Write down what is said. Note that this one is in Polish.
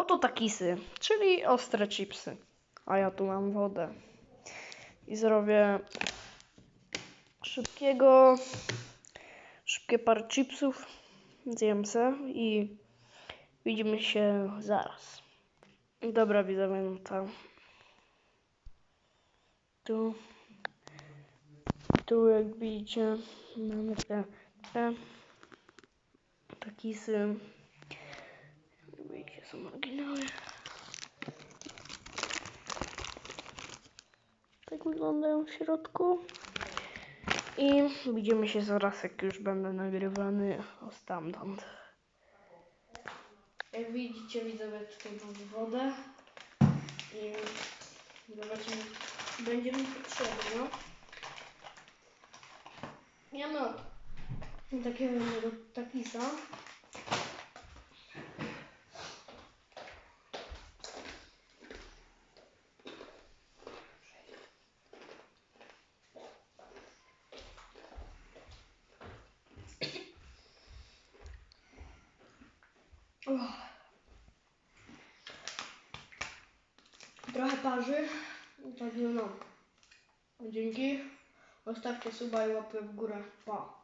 Oto takisy, czyli ostre chipsy. A ja tu mam wodę. I zrobię szybkiego, szybkie par chipsów. Zjem se i widzimy się zaraz. Dobra, widzowie, no tu, tu jak widzicie mamy te, te takisy. Są oryginały. Tak wyglądają w środku. I widzimy się zaraz, jak już będę nagrywany stamtąd. Jak widzicie, widzowie, tutaj mam wodę. I zobaczymy, będzie mi potrzebna. Ja mam takiego jednego takisa. Trochę parzy. Tak no. Dzięki. Zostawcie suba i łapę w górę. Pa.